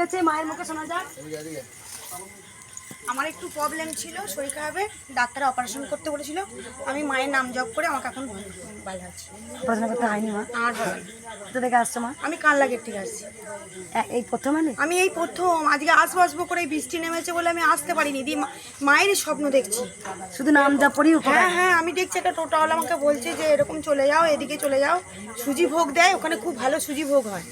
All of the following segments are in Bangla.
পেয়েছে মায়ের মুখে শোনা যাক। আমার একটু প্রবলেম ছিল শরীর খারাপে ডাক্তার অপারেশন করতে বলেছিল। আমি মায়ের নাম জপ করে আমাকে এখন ভালো আছে। পড়াশোনা করতে হয়নি মা? আর হবে। কোথা থেকে আসছো মা? আমি কানলা গেট থেকে আসছি। এই প্রথম আলে আমি এই প্রথম। আজকে আসব আসব করে এই বৃষ্টি নেমেছে বলে আমি আসতে পারিনি। দি মায়েরই স্বপ্ন দেখছি। শুধু নাম পড়ি উপকার হ্যাঁ হ্যাঁ আমি দেখছি একটা টোটাওয়ালা আমাকে বলছে যে এরকম চলে যাও এদিকে চলে যাও। সুজি ভোগ দেয় ওখানে খুব ভালো সুজি ভোগ হয়।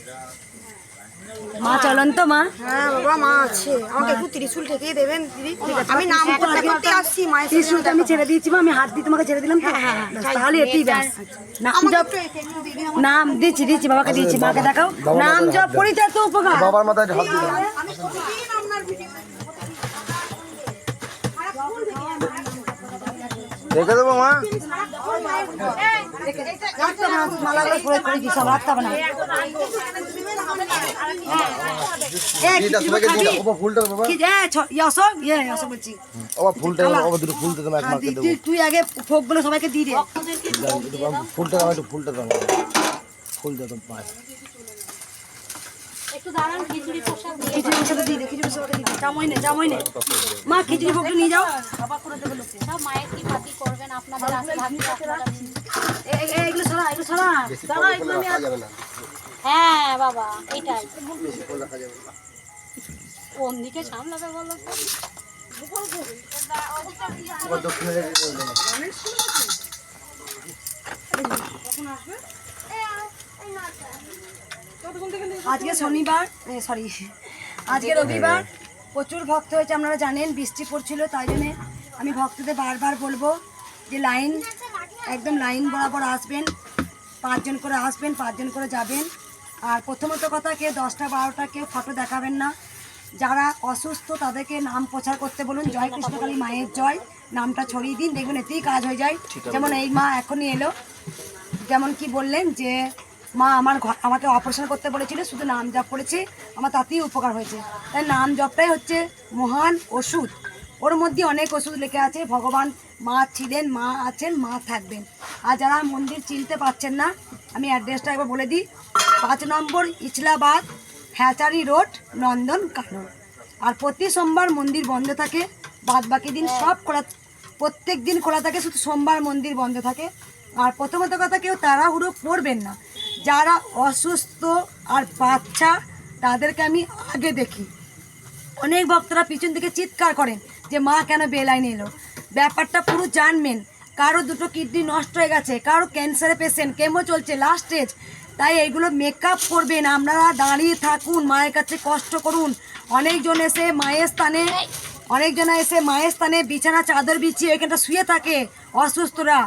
মা চলন তো মা। হ্যাঁ বাবা মা আছে। আমাকে একটু ত্রিশুল ঠেকিয়ে দেবেন দিদি। আমি নাম করতে করতে আসছি মায়ের সাথে ত্রিশুলটা আমি ছেড়ে দিয়েছি মা আমি হাত দিয়ে তোমাকে ছেড়ে দিলাম তো। ব্যাস, তাহলে এতেই ব্যাস। নাম আমাকে জপ একটু একে একটু দিদি নাম দিচ্ছি দিচ্ছি বাবাকে দিচ্ছি মাকে দেখাও। নাম জপ করি তো এত উপকার। বাবার মাথায় হাত দিলাম। আমি প্রতিদিন আপনার ভিডিও রেখে দেবো মা? ফুলটা ফুলটা ফুলটা তুই- আগে ভোগগুলো সবাইকে দিয়ে ফুলটা একটু ফুলটা দাও ফুল দাও তো দিয়ে জামই নে জামই নে মা খিচুড়ি ভোগটা নিয়ে যাও মায়ের কি করবেন আপনাদের এগুলো দাঁড়া আমি হ্যাঁ বাবা এটাই কোন দিকে সামলাবে বলো। আজকে শনিবার সরি আজকে রবিবার। প্রচুর ভক্ত হয়েছে আপনারা জানেন বৃষ্টি পড়ছিল তাই জন্যে আমি ভক্তদের বারবার বলব যে লাইন একদম লাইন বরাবর আসবেন পাঁচজন করে আসবেন পাঁচজন করে যাবেন। আর প্রথমত কথা কেউ দশটা বারোটা কেউ ফটো দেখাবেন না। যারা অসুস্থ তাদেরকে নাম প্রচার করতে বলুন। জয় কৃষ্ণকালী মায়ের জয়। নামটা ছড়িয়ে দিন দেখবেন এতেই কাজ হয়ে যায়। যেমন এই মা এখনই এলো। যেমন কি বললেন যে মা আমার ঘ- আমাকে অপারেশন করতে বলেছিল শুধু নাম জপ করেছে আমার তাতেই উপকার হয়েছে। তাই নাম জপটাই হচ্ছে মহান ওষুধ। ওর মধ্যে অনেক ওষুধ লেখা আছে ভগবান মা ছিলেন, মা আছেন, মা থাকবেন। আর যারা মন্দির চিনতে পারছেন না, আমি অ্যাড্রেসটা একবার বলে দিই। পাঁচ নম্বর ইচলাবাদ হ্যাচারি রোড, নন্দন কানন। আর প্রতি সোমবার মন্দির বন্ধ থাকে। বাদ বাকি দিন সব খোলা, প্রত্যেক দিন খোলা থাকে, শুধু সোমবার মন্দির বন্ধ থাকে। আর প্রথমত কথা কেউ তাড়াহুড়ো করবেন না। যারা অসুস্থ আর বাচ্চা, তাদেরকে আমি আগে দেখি। অনেক ভক্তরা পিছন থেকে চিৎকার করেন যে মা কেন বেলাইনে এলো? ব্যাপারটা পুরো জানবেন। কারও দুটো কিডনি নষ্ট হয়ে গেছে, কারও ক্যান্সারে পেশেন্ট কেমো চলছে লাস্ট স্টেজ তাই এইগুলো মেকআপ করবেন আপনারা দাঁড়িয়ে থাকুন, মায়ের কাছে কষ্ট করুন। অনেকজন এসে মায়ের স্থানে, অনেকজন এসে মায়ের স্থানে বিছানা চাদর বিছিয়ে এখানটা শুয়ে থাকে, অসুস্থরা।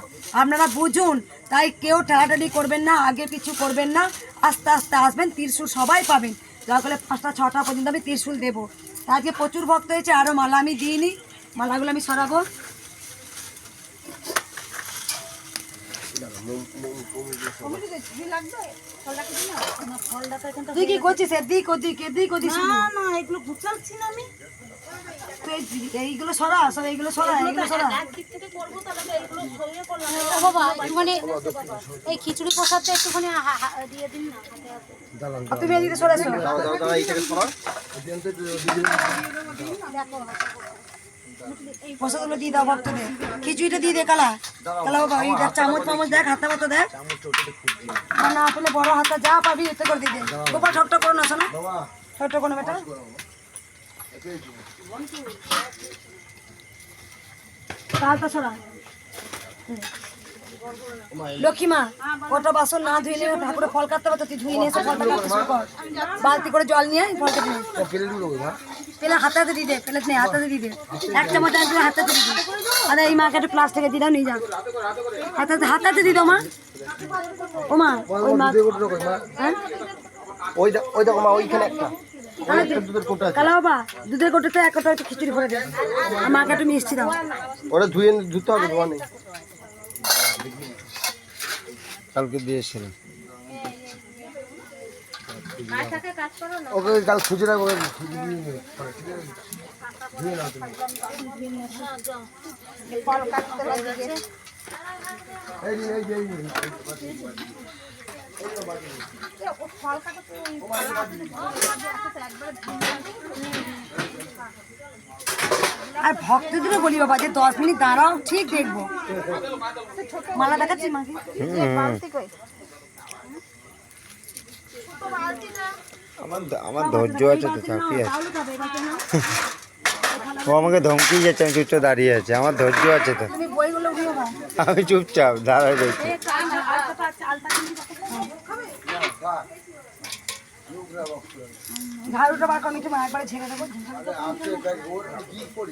আপনারা বুঝুন, তাই কেউ ঠেলাঠালি করবেন না, আগে কিছু করবেন না। আস্তে আস্তে আসবেন, ত্রিশুল সবাই পাবেন। দয়া করে পাঁচটা, ছটা পর্যন্ত আমি ত্রিশুল দেবো। তা আজকে প্রচুর ভক্ত হয়েছে আরও মালা আমি দিইনি, মালাগুলো আমি সরাবো। তুই কি করছিস? এদিক ওদিক এদিক ওদিক। শুধু না এগুলো গুছাচ্ছি না আমি। এইগুলো সরা সব এইগুলো সরা এইগুলো সরা। ও বাবা একটুখানি এই খিচুড়ি প্রসাদটা একটুখানি দিয়ে দিন না তুমি এদিকে সরে প্রসাদগুলো দিয়ে দিয়ে দে কালা। কালা চামচ চামচ দেখ, হাতা দেখ না পেলে বড় হাতা যা পাবি করে দিয়ে দে। গোপাল ঠকটা না, শোনো। ঠকটা করো বেটা। লক্ষ্মীমা কটা বাসন না ধুইলে ঠাকুরে ফল কাটতে পারতো তুই ধুই নিয়ে এসে ফলটা কাটতে শুরু কর। বালতি করে জল নিয়ে ফল কেটে পেলে হাতে হাতে দিয়ে দে প্লেট নেই হাতে হাতে দিয়ে দে এক চামচ আনতে হাতে হাতে দিয়ে দে আরে এই মাকে একটু প্লাস্টিকে দিয়ে দাও নিয়ে যাও হাতে হাতে হাতে হাতে দিয়ে দাও মা। ও মা ওই মা হ্যাঁ? ওই ওই দেখো মা ওইখানে একটা। দুধের কোটো কালা বাবা দুধের কোটোতে এক কোটো একটু খিচুড়ি করে দে মাকে একটু মিষ্টি দাও। ওটা ধুয়ে ধুতে হবে নেই। কালকে দিয়েছিলাম ওকে কাল খুঁজে রাখব। এই এই। আর ভক্তদেরও বলি বাবা যে দশ মিনিট দাঁড়াও ঠিক দেখব। মালা দেখাচ্ছি মাকে? আমার আমার ধৈর্য আছে তো চাকরি আছে? ও আমাকে ধমকি যাচ্ছে আমি চুপচাপ দাঁড়িয়ে আছি আমার ধৈর্য আছে তো। আমি চুপচাপ দাঁড়ায় রয়েছি। ঝাড়ুটা বার একটু একবারে ঝেড়ে দেবো।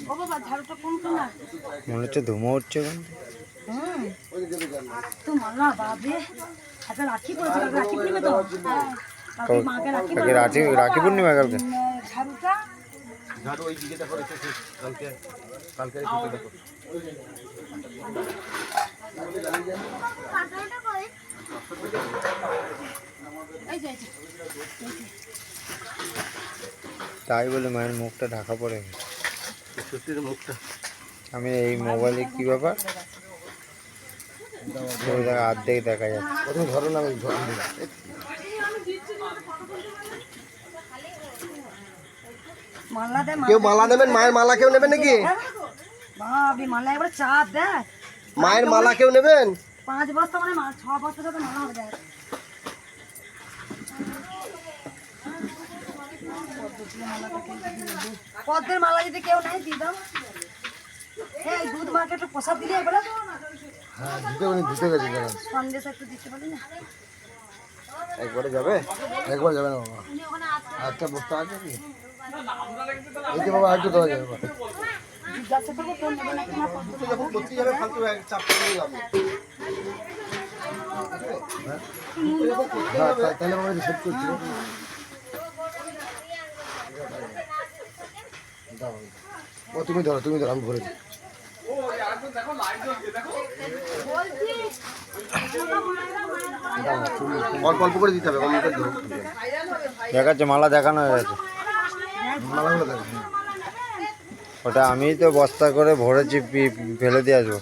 ও বাবা ঝাড়ুটা কোন কোনা মনে হচ্ছে ধুমো উঠছে ওখান হুম। তো মালা বাবে আচ্ছা রাখি পূর্ণিমা তো। কালকে রাখি রাখি রাখি পূর্ণিমা কালকে? ঝাড়ুটা। ঝাড়ু ওই দিকে দেখো কালকে কালকে দেখো। তাই বলে মায়ের মুখটা ঢাকা পড়ে গেছে। মুখটা। আমি এই মোবাইলে কি ব্যাপার? অর্ধেক দেখা যাচ্ছে। ধরো না কেউ মালা নেবেন মায়ের মালা কেউ নেবেন নাকি? মায়ের মালা কেউ নেবেন? পাঁচ বস্তা মানে ছ বস্তা মালা হবে পদ্মের মালা যদি কেউ নেয় দিয়ে দাও। এই দুধ মাকে একটু প্রসাদ দিলে একবারে হ্যাঁ দিতে পারি দিতে গেছে সন্দেশ একটু দিতে পারি না? একবারে যাবে? একবার যাবে না বাবা। একটা বস্তা আছে কি? এই যে বাবা একটু দেওয়া যাবে জিজ্ঞাসা করব কেউ নেবে না? পদ্ম যখন করতে যাবে ফালতু চাপ করে যাবে হ্যাঁ তাহলে বাবা সেট করছি। ও তুমি ধরো তুমি ধরো আমি ভরে দিই। অল্প অল্প করে দিতে হবে দেখাচ্ছে মালা দেখানো হয়ে গেছে। ওটা আমি তো বস্তা করে ভরেছি পি- ফেলে দিয়ে আসব।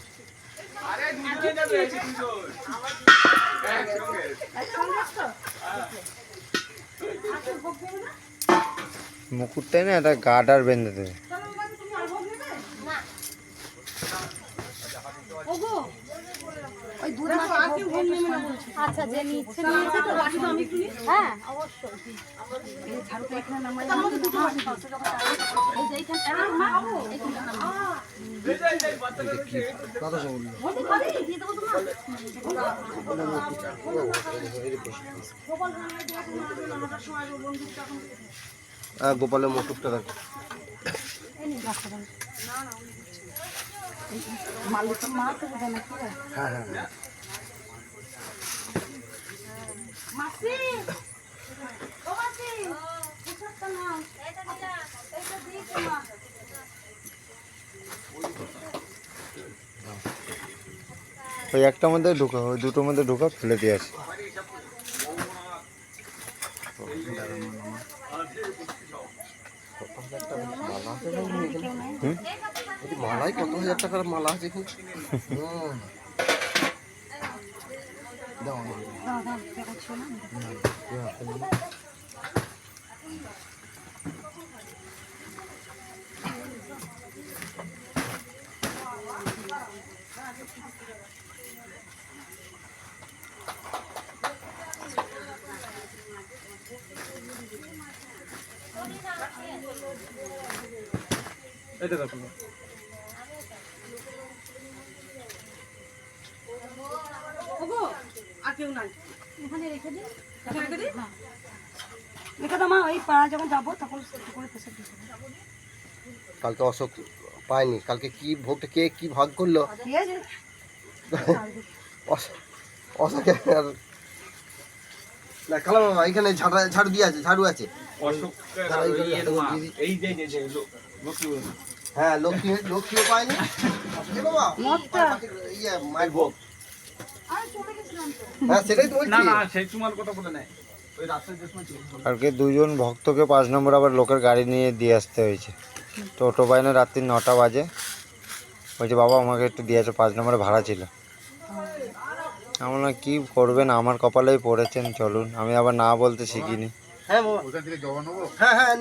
মুকুটটাই না একটা গার্ডার বেঁধে দেবে ওই দুধ মাকে ভোগ নেবে না বলছি আচ্ছা যে নিচ্ছে নিয়েছে তো রাখি। আমি হ্যাঁ অবশ্যই। হ্যাঁ গোপালের মুকুটটা দেখো মালিকের মা তো দেবে নাকি রে? হ্যাঁ হ্যাঁ হ্যাঁ। মাসি ও মাসি পোশাকটা নাও এটা দিয়েছ মা ওই একটার মধ্যে ঢুকা ওই দুটোর মধ্যে ঢুকা ফেলে দিয়ে আসি। এই মালাই কত হাজার টাকার মালা আছে এখানে হুম। দাও আমাকে। দাও দাও দেখাচ্ছো না এখানে রেখে দিন? দেখে দাও মা ওই পাড়া যখন যাব তখন একটু করে পোশাক দিতে কালকে অশোক পায়নি। কালকে কি ভোগটা কে কি ভাগ করল? ঠিক আছে অশ- অশোকে আর না বাবা এখানে ঝাড়ু ঝাড়ু দিয়ে আছে ঝাড়ু আছে। এই যে যে। হ্যাঁ লক্ষ্মী লক্ষ্মীও পায়নি। বাবা ইয়ে মায়ের ভোগ। কালকে দুজন ভক্তকে পাঁচ নম্বর আবার লোকের গাড়ি নিয়ে দিয়ে আসতে হয়েছে। তো অটো বাইনে রাত্রি নটা বাজে। বলছে বাবা আমাকে একটু দিয়ে আসো পাঁচ নম্বরে ভাড়া ছিল। আমরা কি করবেন? আমার কপালেই পড়েছেন চলুন। আমি আবার না বলতে শিখিনি। হ্যাঁ হ্যাঁ হ্যাঁ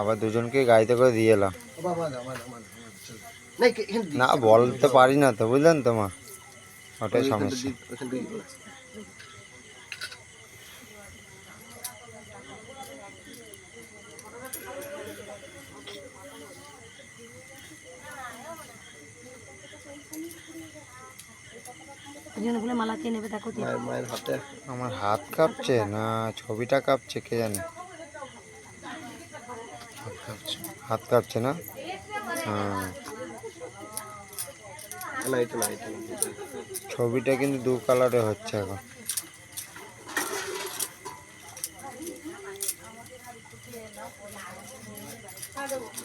আবার দুজনকে গাড়িতে করে দিয়ে এলাম। না। বলতে পারি না তো বুঝলেন তো মা? ওটাই ওইখানটা সমস্যা দিই, ওইখানটা দিই। দুজন বলে মালা কে নেবে দেখো মায়ের মায়ের হাতে। আমার হাত কাঁপছে না ছবিটা কাঁপছে কে জানে? হাত কাঁপছে না? হ্যাঁ। না এটা না এটা ছবিটা কিন্তু দু কালারে হচ্ছে এখন।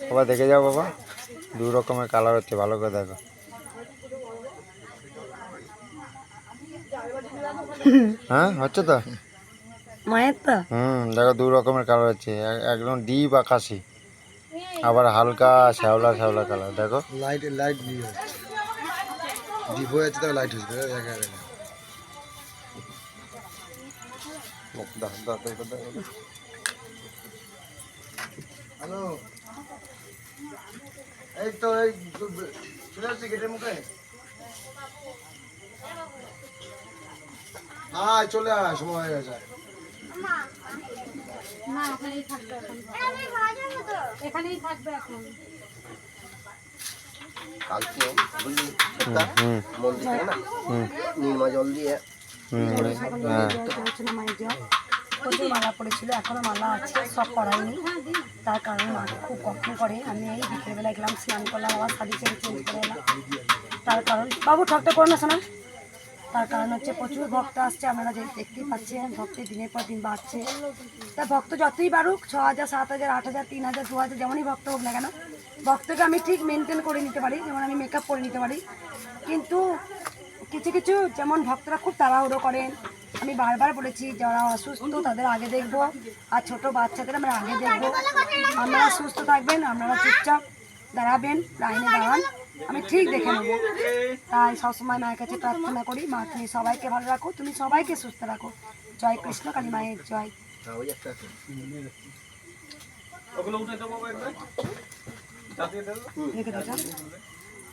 বাবা দেখে যাও বাবা দু রকমের কালার হচ্ছে ভালো করে দেখো। হ্যাঁ হচ্ছে তো? মায়ের তো? হুম দেখো দু রকমের কালার হচ্ছে একদম ডিপ আকাশি আবার হালকা শ্যাওলা শ্যাওলা কালার দেখো। লাইট লাইট দিয়ে হচ্ছে ডিপ হয়ে যাচ্ছে লাইট হচ্ছে দেখা দাও, দাও। হ্যালো এই তো এই চলে আসছে হ্যাঁ চলে আয় হয়ে না এখানেই থাকবে এখন কালকে বুঝলি? মন্দির থেকে না? নির্মা জল দিয়ে হুম। জল পড়েছিল মায়ের জল। প্রচুর মালা পড়েছিল এখনও মালা আছে সব তার কারণে মা খুব কষ্ট করে আমি এই বিকেলবেলা গেলাম স্নান করলাম আবার শাড়ি ছেড়ে চেঞ্জ করে এলাম। তার কারণ বাবু ঠকটা করো না শোনা। তার কারণ হচ্ছে প্রচুর ভক্ত আসছে আপনারা যে দেখতেই পাচ্ছেন ভক্তের দিনের পর দিন বাড়ছে। তা ভক্ত যতই বাড়ুক ছ হাজার সাত হাজার আট হাজার তিন হাজার দু হাজার যেমনই ভক্ত হোক না কেন ভক্তকে আমি ঠিক মেনটেন করে নিতে পারি যেমন আমি মেকআপ করে নিতে পারি। কিন্তু কিছু কিছু যেমন ভক্তরা খুব তাড়াহুড়ো করেন আমি বারবার বলেছি যারা অসুস্থ তাদের আগে দেখব আর ছোট বাচ্চাদের আমরা আগে দেখব। আপনারা সুস্থ থাকবেন আপনারা চুপচাপ দাঁড়াবেন লাইনে দাঁড়ান আমি ঠিক দেখে নেব। তাই সবসময় মায়ের কাছে প্রার্থনা করি মা তুমি সবাইকে ভালো রাখো তুমি সবাইকে সুস্থ রাখো। জয় কৃষ্ণ কালী মায়ের জয়। হ্যাঁ। ওগুলো উঠে দেবো একবার। চাপিয়ে দেবো রেখে দাও